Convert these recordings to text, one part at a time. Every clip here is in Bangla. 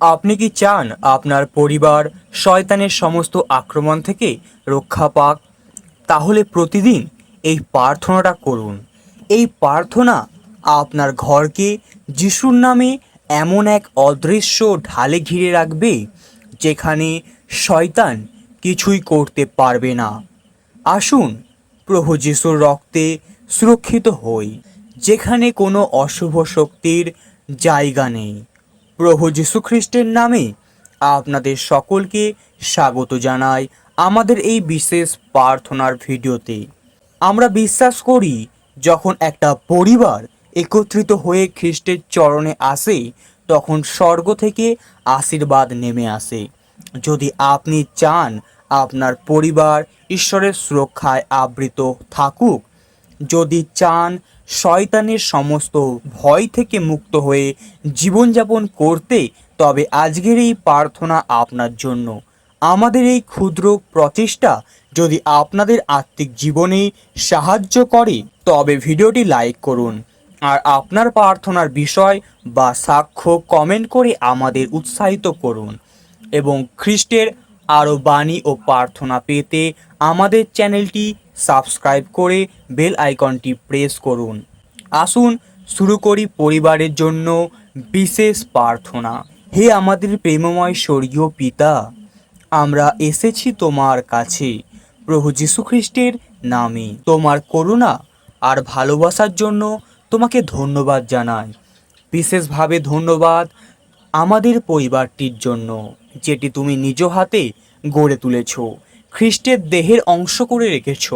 আপনি কি চান আপনার পরিবার, শয়তানের সমস্ত আক্রমণ থেকে রক্ষা পাক? তাহলে প্রতিদিন এই প্রার্থনাটা করুন। এই প্রার্থনা আপনার ঘরকে যিশুর নামে এমন এক অদৃশ্য ঢালে ঘিরে রাখবে, যেখানে শয়তান কিছুই করতে পারবে না। আসুন প্রভু যিশুর রক্তে সুরক্ষিত হই, যেখানে কোনো অশুভ শক্তির জায়গা নেই। প্রভু যীশু খ্রিস্টের নামে আপনাদের সকলকে স্বাগত জানাই আমাদের এই বিশেষ প্রার্থনার ভিডিওতে। আমরা বিশ্বাস করি, যখন একটা পরিবার একত্রিত হয়ে খ্রিস্টের চরণে আসে, তখন স্বর্গ থেকে আশীর্বাদ নেমে আসে। যদি আপনি চান আপনার পরিবার ঈশ্বরের সুরক্ষায় আবৃত থাকুক, যদি চান শয়তানের সমস্ত ভয় থেকে মুক্ত হয়ে জীবনযাপন করতে তবে আজকের এই প্রার্থনা আপনার জন্য। আমাদের এই ক্ষুদ্র প্রচেষ্টা যদি আপনাদের আত্মিক জীবনে সাহায্য করে, তবে ভিডিওটি লাইক করুন। আর আপনার প্রার্থনার বিষয় বা সাক্ষ্য কমেন্ট করে আমাদের উৎসাহিত করুন। এবং খ্রিস্টের আরও বাণী ও প্রার্থনা পেতে আমাদের চ্যানেলটি সাবস্ক্রাইব করে বেল আইকনটি প্রেস করুন। আসুন, শুরু করি পরিবারের জন্য বিশেষ প্রার্থনা। হে আমাদের প্রেমময় স্বর্গীয় পিতা, আমরা এসেছি তোমার কাছে। প্রভু যীশুখ্রিস্টের নামে। তোমার করুণা আর ভালোবাসার জন্য তোমাকে ধন্যবাদ জানাই। বিশেষভাবে ধন্যবাদ আমাদের পরিবারটির জন্য, যেটি তুমি নিজ হাতে গড়ে তুলেছ। খ্রিস্টের দেহের অংশ করে রেখেছ।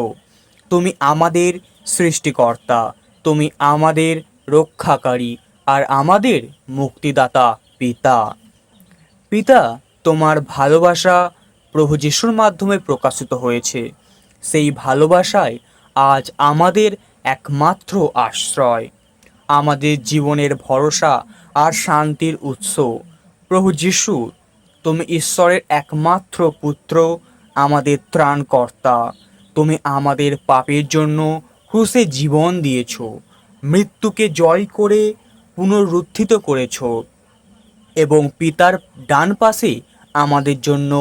তুমি আমাদের সৃষ্টিকর্তা, তুমি আমাদের রক্ষাকারী আর আমাদের মুক্তিদাতা পিতা। পিতা, তোমার ভালোবাসা প্রভু যিশুর মাধ্যমে প্রকাশিত হয়েছে। সেই ভালোবাসায় আজ আমাদের একমাত্র আশ্রয়। আমাদের জীবনের ভরসা আর শান্তির উৎস। প্রভু যিশু, তুমি ঈশ্বরের একমাত্র পুত্র আমাদের ত্রাণকর্তা। তুমি আমাদের পাপের জন্য ক্রুশে জীবন দিয়েছ, মৃত্যুকে জয় করে পুনরুত্থিত করেছ এবং পিতার ডান পাশে আমাদের জন্য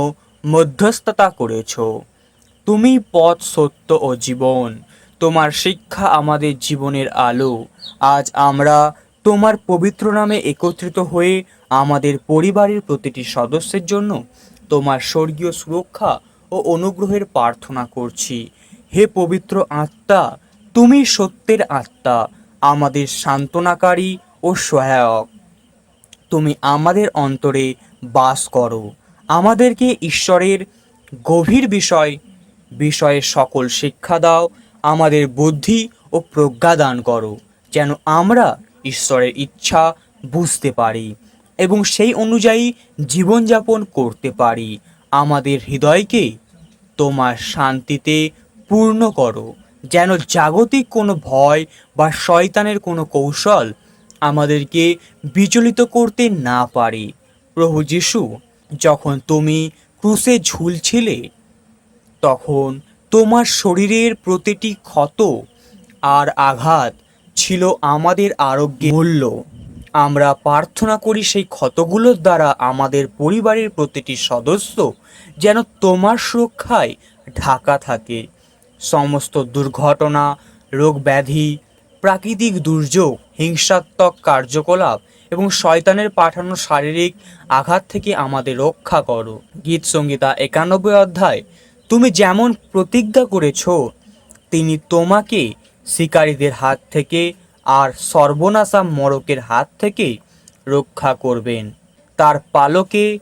মধ্যস্থতা করেছ। তুমি পথ সত্য ও জীবন, তোমার শিক্ষা আমাদের জীবনের আলো। আজ আমরা তোমার পবিত্র নামে একত্রিত হয়ে আমাদের পরিবারের প্রতিটি সদস্যের জন্য তোমার স্বর্গীয় সুরক্ষা ও অনুগ্রহের প্রার্থনা করছি। হে পবিত্র আত্মা, তুমি সত্যের আত্মা, আমাদের সান্ত্বনাকারী ও সহায়ক। তুমি আমাদের অন্তরে বাস করো। আমাদেরকে ঈশ্বরের গভীর বিষয়, বিষয়ে সকল শিক্ষা দাও, আমাদের বুদ্ধি ও প্রজ্ঞা দান করো, যেন আমরা ঈশ্বরের ইচ্ছা বুঝতে পারি এবং সেই অনুযায়ী জীবনযাপন করতে পারি। আমাদের হৃদয়কে তোমার শান্তিতে পূর্ণ করো। যেন জাগতিক কোনো ভয় বা শয়তানের কোনো কৌশল আমাদেরকে বিচলিত করতে না পারে। প্রভু যিশু, যখন তুমি ক্রুশে ঝুলছিলে, তখন তোমার শরীরের প্রতিটি ক্ষত আর আঘাত ছিল আমাদের আরোগ্যের মূল্য। আমরা প্রার্থনা করি সেই ক্ষতগুলোর দ্বারা আমাদের পরিবারের প্রতিটি সদস্য যেন তোমার সুরক্ষায় ঢাকা থাকে। সমস্ত দুর্ঘটনা, রোগ ব্যাধি, প্রাকৃতিক দুর্যোগ, হিংসাত্মক কার্যকলাপ এবং শয়তানের পাঠানো শারীরিক আঘাত থেকে আমাদের রক্ষা করো। গীত সঙ্গীতা একানব্বই অধ্যায়, তুমি যেমন প্রতিজ্ঞা করেছ, তিনি তোমাকে শিকারীদের হাত থেকে আর সর্বনাশা মরকের হাত থেকে রক্ষা করবেন। তার পালকে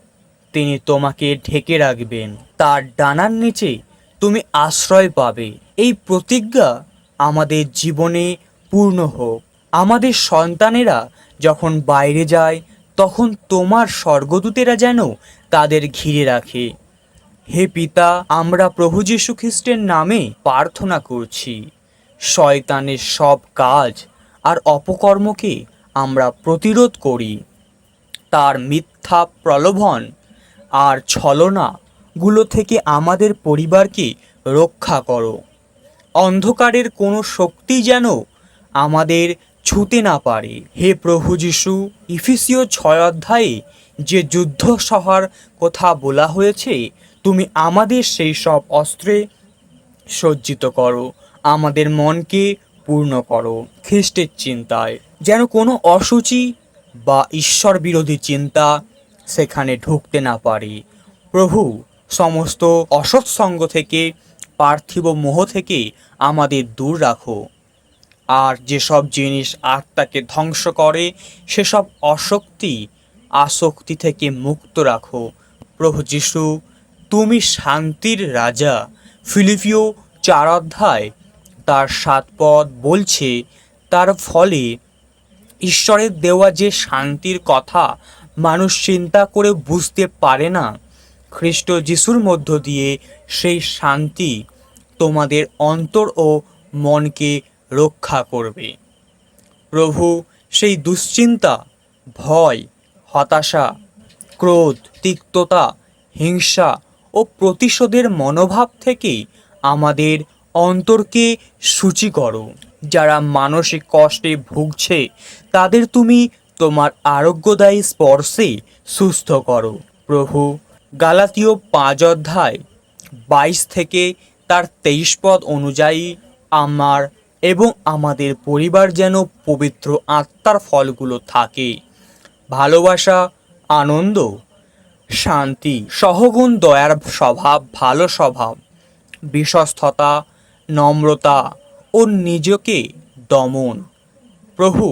তিনি তোমাকে ঢেকে রাখবেন। তার ডানার নিচে তুমি আশ্রয় পাবে। এই প্রতিজ্ঞা আমাদের জীবনে পূর্ণ হোক। আমাদের সন্তানেরা যখন বাইরে যায়, তখন তোমার স্বর্গদূতেরা যেন তাদের ঘিরে রাখে। হে পিতা, আমরা প্রভু যীশু খ্রিস্টের নামে প্রার্থনা করছি। শয়তানের সব কাজ আর অপকর্মকে আমরা প্রতিরোধ করি। তার মিথ্যা প্রলোভন আর ছলনাগুলো থেকে আমাদের পরিবারকে রক্ষা করো। অন্ধকারের কোনো শক্তি যেন আমাদের ছুতে না পারে। হে প্রভু যিশু, ইফিসীয় ছয় অধ্যায়ে যে যুদ্ধ সহার কথা বলা হয়েছে, তুমি আমাদের সেই সব অস্ত্রে সজ্জিত করো। আমাদের মনকে পূর্ণ করো খ্রিস্টের চিন্তায়। যেন কোনো অসুচি বা ঈশ্বর বিরোধী চিন্তা সেখানে ঢুকতে না পারে। প্রভু, সমস্ত অসৎসঙ্গ থেকে, পার্থিব মোহ থেকে আমাদের দূর রাখো। আর যেসব জিনিস আত্মাকে ধ্বংস করে, সেসব অশক্তি, আসক্তি থেকে মুক্ত রাখো। প্রভু যিশু, তুমি শান্তির রাজা। ফিলিপিও চার অধ্যায় তার সাত পদ বলছে, তার ফলে ঈশ্বরের দেওয়া যে শান্তির কথা মানুষ চিন্তা করে বুঝতে পারে না, খ্রিস্ট যিশুর মধ্য দিয়ে সেই শান্তি তোমাদের অন্তর ও মনকে রক্ষা করবে। প্রভু, সেই দুশ্চিন্তা, ভয়, হতাশা, ক্রোধ, তিক্ততা, হিংসা ও প্রতিশোধের মনোভাব থেকে আমাদের অন্তরকে সূচি করো। যারা মানসিক কষ্টে ভুগছে, তাদের তুমি তোমার আরোগ্যদায়ী স্পর্শে সুস্থ করো। প্রভু, গালাতীয় পাঁচ অধ্যায় বাইশ থেকে তার তেইশ পদ অনুযায়ী আমার এবং আমাদের পরিবার যেন পবিত্র আত্মার ফলগুলো থাকে। ভালোবাসা, আনন্দ, শান্তি, সহগুণ দয়ার স্বভাব, ভালো স্বভাব, বিশ্বস্ততা নম্রতা ও নিজকে দমন। প্রভু,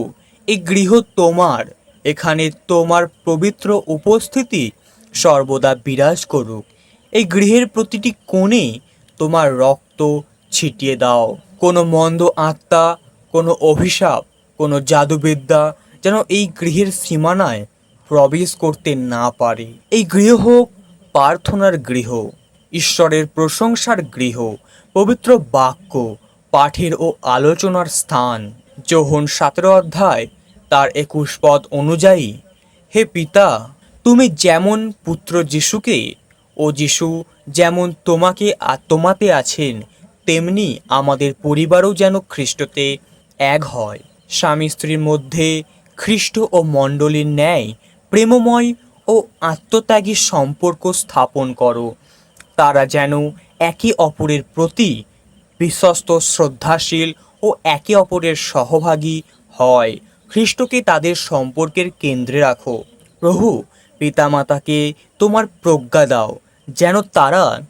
এই গৃহ তোমার। এখানে তোমার পবিত্র উপস্থিতি সর্বদা বিরাজ করুক। এই গৃহের প্রতিটি কোণে তোমার রক্ত ছিটিয়ে দাও। কোনো মন্দ আত্মা, কোনো অভিশাপ, কোনো জাদুবিদ্যা যেন এই গৃহের সীমানায় প্রবেশ করতে না পারে। এই গৃহ হোক প্রার্থনার গৃহ, ঈশ্বরের প্রশংসার গৃহ পবিত্র বাক্য, পাঠের ও আলোচনার স্থান। যোহন সতেরো অধ্যায়, তার একুশ পদ অনুযায়ী, হে পিতা, তুমি যেমন পুত্র যিশুকে ও যিশু যেমন তোমাকে তোমাতে আছেন, তেমনি আমাদের পরিবারও যেন খ্রিস্টতে এক হয়। স্বামী স্ত্রীর মধ্যে খ্রিস্ট ও মণ্ডলীর ন্যায় প্রেমময় ও আত্মত্যাগী সম্পর্ক স্থাপন করো। তারা যেন একে অপরের প্রতি বিশ্বস্ত, শ্রদ্ধাশীল ও একে অপরের সহভাগী হয়। খ্রিস্টকে তাদের সম্পর্কের কেন্দ্রে রাখো। প্রভু, পিতামাতাকে তোমার প্রজ্ঞা দাও, যেন তারা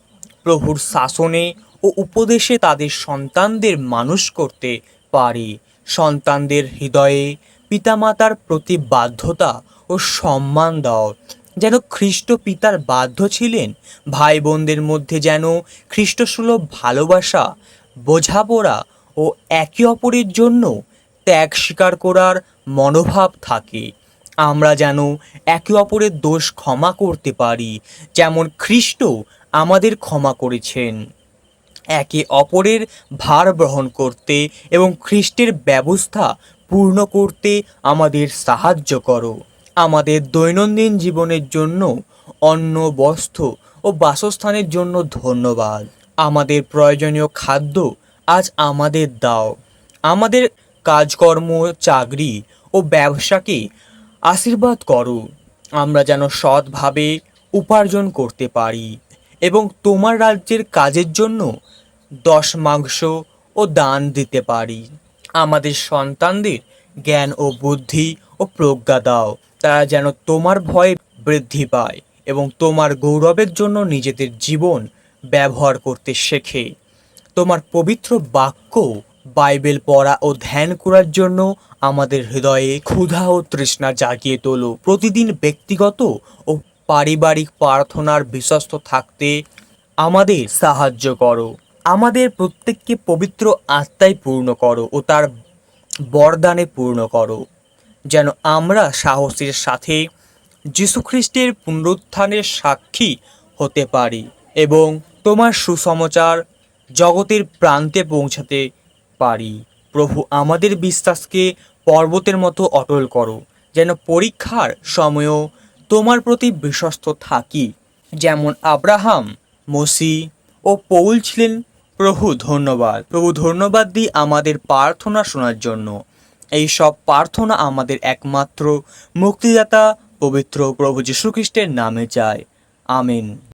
প্রভুর শাসনে ও উপদেশে তাদের সন্তানদের মানুষ করতে পারে। সন্তানদের হৃদয়ে পিতামাতার প্রতি বাধ্যতা ও সম্মান দাও। যেন খ্রিস্ট পিতার বাধ্য ছিলেন ভাই বোনদের মধ্যে যেন খ্রিস্টসুলভ ভালোবাসা, বোঝাপড়া ও একে অপরের জন্য ত্যাগ স্বীকার করার মনোভাব থাকে। আমরা যেন একে অপরের দোষ ক্ষমা করতে পারি, যেমন খ্রিস্ট আমাদের ক্ষমা করেছেন। একে অপরের ভার বহন করতে এবং খ্রিস্টের ব্যবস্থা পূর্ণ করতে আমাদের সাহায্য করো। আমাদের দৈনন্দিন জীবনের জন্য অন্ন বস্ত্র ও বাসস্থানের জন্য ধন্যবাদ। আমাদের প্রয়োজনীয় খাদ্য আজ আমাদের দাও। আমাদের কাজকর্ম, চাকরি ও ব্যবসাকে আশীর্বাদ করো। আমরা যেন সৎভাবে উপার্জন করতে পারি এবং তোমার রাজ্যের কাজের জন্য দশ মাংস ও দান দিতে পারি। আমাদের সন্তানদের জ্ঞান ও বুদ্ধি ও প্রজ্ঞা দাও। তারা যেন তোমার ভয়ে বৃদ্ধি পায় এবং তোমার গৌরবের জন্য নিজেদের জীবন ব্যবহার করতে শেখে। তোমার পবিত্র বাক্য বাইবেল পড়া ও ধ্যান করার জন্য আমাদের হৃদয়ে ক্ষুধা ও তৃষ্ণা জাগিয়ে তোলো। প্রতিদিন ব্যক্তিগত ও পারিবারিক প্রার্থনার বিশ্বস্ত থাকতে আমাদের সাহায্য করো। আমাদের প্রত্যেককে পবিত্র আত্মায় পূর্ণ করো ও তার বরদানে পূর্ণ করো। যেন আমরা সাহসের সাথে যীশুখ্রিস্টের পুনরুত্থানের সাক্ষী হতে পারি এবং তোমার সুসমাচার জগতের প্রান্তে পৌঁছাতে পারি। প্রভু আমাদের বিশ্বাসকে পর্বতের মতো অটল করো, যেন পরীক্ষার সময়ও তোমার প্রতি বিশ্বস্ত থাকি। যেমন আব্রাহাম, মসি ও পৌল ছিলেন, প্রভু ধন্যবাদ। প্রভু ধন্যবাদ দিই আমাদের প্রার্থনা শোনার জন্য। এই সব প্রার্থনা আমাদের একমাত্র মুক্তিদাতা পবিত্র প্রভু যীশুখ্রিস্টের নামে চায়। আমেন।